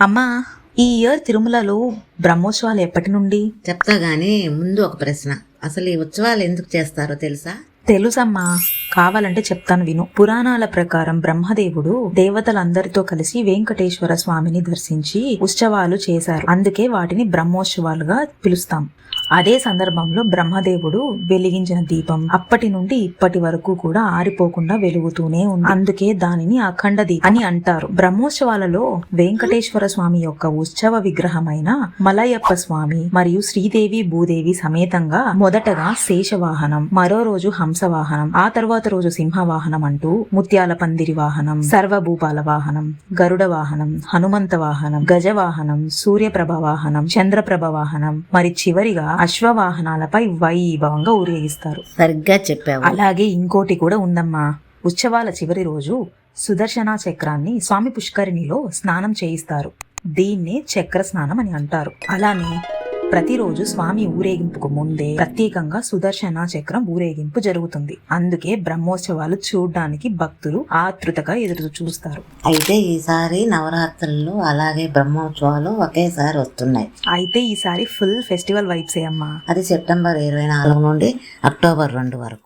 అమ్మా ఈ ఇయర్ తిరుమలలో బ్రహ్మోత్సవాలు ఎప్పటి నుండి? చెప్తా గానీ ముందు ఒక ప్రశ్న. అసలు ఈ ఉత్సవాలు ఎందుకు చేస్తారో తెలుసా? తెలుసమ్మా. కావాలంటే చెప్తాను విను. పురాణాల ప్రకారం బ్రహ్మదేవుడు దేవతలందరితో కలిసి వెంకటేశ్వర స్వామిని దర్శించి ఉత్సవాలు చేశారు. అందుకే వాటిని బ్రహ్మోత్సవాలుగా పిలుస్తాం. అదే సందర్భంలో బ్రహ్మదేవుడు వెలిగించిన దీపం అప్పటి నుండి ఇప్పటి వరకు కూడా ఆరిపోకుండా వెలుగుతూనే ఉంది. అందుకే దానిని అఖండ దీపం అని అంటారు. బ్రహ్మోత్సవాలలో వెంకటేశ్వర స్వామి యొక్క ఉత్సవ విగ్రహమైన మలయప్ప స్వామి మరియు శ్రీదేవి భూదేవి సమేతంగా మొదటగా శేషవాహనం మరో రోజు హంసవాహనం ఆ తర్వాత రోజు సింహవాహనం అంటూ ముత్యాల పందిరి వాహనం సర్వభూపాల వాహనం గరుడ వాహనం హనుమంత వాహనం గజవాహనం సూర్యప్రభ వాహనం చంద్రప్రభ వాహనం మరి చివరిగా అశ్వవాహనాలపై వైభవంగా ఊరేగిస్తారు. సరిగ్గా చెప్పావు. అలాగే ఇంకోటి కూడా ఉందమ్మా. ఉత్సవాల చివరి రోజు సుదర్శన చక్రాన్ని స్వామి పుష్కరిణిలో స్నానం చేయిస్తారు. దీన్నే చక్ర స్నానం అని అంటారు. అలానే ప్రతిరోజు స్వామి ఊరేగింపుకు ముందే ప్రత్యేకంగా సుదర్శన చక్రం ఊరేగింపు జరుగుతుంది. అందుకే బ్రహ్మోత్సవాలు చూడ్డానికి భక్తులు ఆతృతగా ఎదురు చూస్తారు. అయితే ఈసారి నవరాత్రులు అలాగే బ్రహ్మోత్సవాలు ఒకేసారి వస్తున్నాయి. అయితే ఈసారి ఫుల్ ఫెస్టివల్ వైబ్సే అమ్మా. అది సెప్టెంబర్ ఇరవై నాలుగు నుండి అక్టోబర్ రెండు వరకు.